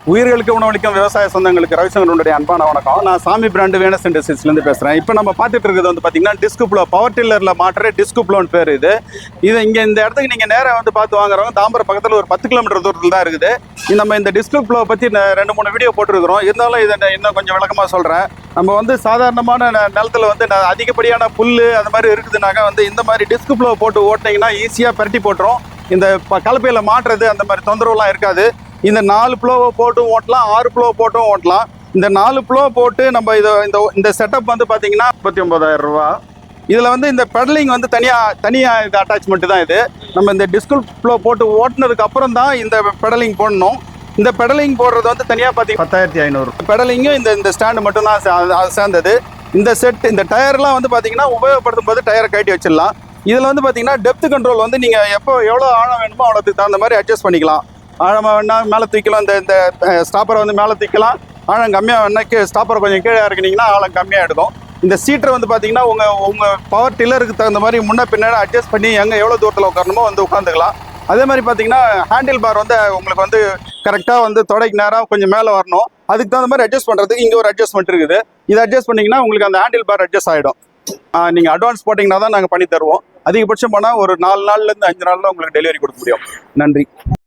உயிர்களுக்கு உணவளிக்கும் விவசாய சொந்தங்களுக்கு ரவிசங்கரனுடைய அன்பான வணக்கம். நான் சாமி பிராண்டு வேணஸ் இண்டஸ்ட்ரீஸ்லேருந்து பேசுகிறேன் இப்போ நம்ம பார்த்துட்டு இருக்கிறது வந்து பார்த்தீங்கன்னா டிஸ்குப்ளோ பவர் டில்லரில் மாட்டுற டிஸ்குப்ளோன்னு பேர் இது. இது இங்கே இந்த இடத்துக்கு நீங்கள் நேராக வந்து பார்த்து வாங்குறவங்க தாம்பரம் பக்கத்தில் ஒரு பத்து கிலோமீட்டர் தூரத்தில் தான் இருக்குது. நம்ம இந்த டிஸ்குப்ளோ பற்றி ரெண்டு மூணு வீடியோ போட்டிருக்கிறோம். இருந்தாலும் இதை நான் இன்னும் கொஞ்சம் விளக்கமாக சொல்கிறேன் நம்ம வந்து சாதாரணமான ந- நிலத்துல வந்து அதிகப்படியான புல் அது மாதிரி இருக்குதுனாக்கா வந்து இந்த மாதிரி டிஸ்குப்ளோ போட்டு ஓட்டினீங்கன்னா ஈஸியாக பரட்டி போட்டுரும். இந்த கலப்பையில் மாட்டுறது அந்த மாதிரி தொந்தரவுலாம் இருக்காது. இந்த நாலு ப்ளோவை போட்டும் ஓட்டலாம் ஆறு ப்ளோ போட்டும் ஓட்டலாம். இந்த நாலு ப்ளோ போட்டு நம்ம இதை இந்த இந்த செட்டப் வந்து பார்த்தீங்கன்னா முப்பத்தி ஒன்பதாயிரம் ரூபா. இதில் வந்து இந்த பெடலிங் வந்து தனியாக தனியாக இது அட்டாச்மெண்ட் தான் இது. நம்ம இந்த டிஸ்குல் ப்ளோ போட்டு ஓட்டுனதுக்கு அப்புறம் தான் இந்த பெடலிங் போடணும். இந்த பெடலிங் போடுறது வந்து தனியாக பார்த்தீங்க பத்தாயிரத்தி ஐநூறு. பெடலிங்கும் இந்த இந்த ஸ்டாண்டு மட்டும்தான் அது சேர்ந்தது. இந்த செட் இந்த டயர்லாம் வந்து பார்த்தீங்கன்னா உபயோகப்படுத்தும் போது டயரை கட்டி வச்சிடலாம். இதில் வந்து பார்த்தீங்கன்னா டெப்த் கண்ட்ரோல் வந்து நீங்கள் எப்போ எவ்வளோ ஆழம் வேணுமோ அவ்வளோத்துக்கு தகுந்த மாதிரி அட்ஜஸ்ட் பண்ணிக்கலாம். ஆழமாக வேணா மேலே தூக்கலாம் இந்த இந்த ஸ்டாப்பரை வந்து மேலே தூக்கலாம் ஆழம் கம்மியாக வேணா கீழே ஸ்டாப்பரை கொஞ்சம் கீழே இறக்குனீங்கன்னா ஆழம் கம்மியாக எடுக்கும் இந்த சீட்டரை வந்து பார்த்தீங்கன்னா உங்கள் உங்கள் பவர் டில்லருக்கு தகுந்த மாதிரி முன்ன பின்னாடி அட்ஜஸ்ட் பண்ணி எங்கே எவ்வளோ தூரத்தில் உட்காரணுமோ வந்து உட்காந்துக்கலாம் அதே மாதிரி பார்த்தீங்கன்னா ஹேண்டில் பார் வந்து உங்களுக்கு வந்து கரெக்டாக வந்து தொடைக்கு நேராக கொஞ்சம் மேலே வரணும். அதுக்கு தகுந்த மாதிரி அட்ஜஸ்ட் பண்ணுறதுக்கு இங்கே ஒரு அட்ஜஸ்ட்மெண்ட் இருக்குது. இதை அட்ஜஸ்ட் பண்ணிங்கன்னா உங்களுக்கு அந்த ஹேண்டில் பார் அட்ஜஸ்ட் ஆகிடும் நீங்கள் அட்வான்ஸ் போட்டிங்கன்னா தான் நாங்கள் பண்ணி தருவோம். அதிகபட்சம் போனால் ஒரு நாலு நாள்லேருந்து அஞ்சு நாளில் உங்களுக்கு டெலிவரி கொடுக்க முடியும். நன்றி.